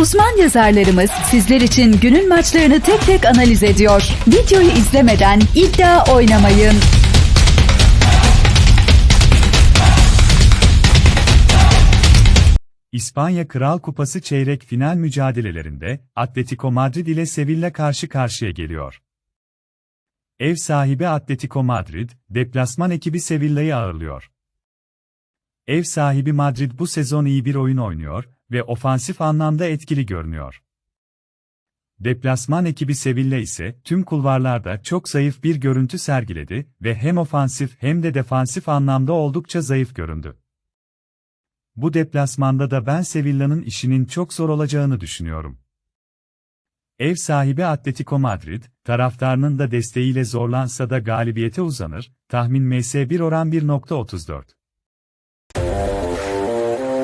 Uzman yazarlarımız sizler için günün maçlarını tek tek analiz ediyor. Videoyu izlemeden iddia oynamayın. İspanya Kral Kupası çeyrek final mücadelelerinde Atletico Madrid ile Sevilla karşı karşıya geliyor. Ev sahibi Atletico Madrid, deplasman ekibi Sevilla'yı ağırlıyor. Ev sahibi Madrid bu sezon iyi bir oyun oynuyor ve ofansif anlamda etkili görünüyor. Deplasman ekibi Sevilla ise tüm kulvarlarda çok zayıf bir görüntü sergiledi ve hem ofansif hem de defansif anlamda oldukça zayıf göründü. Bu deplasmanda da ben Sevilla'nın işinin çok zor olacağını düşünüyorum. Ev sahibi Atletico Madrid, taraftarının da desteğiyle zorlansa da galibiyete uzanır, tahmin MS1 oran 1.34.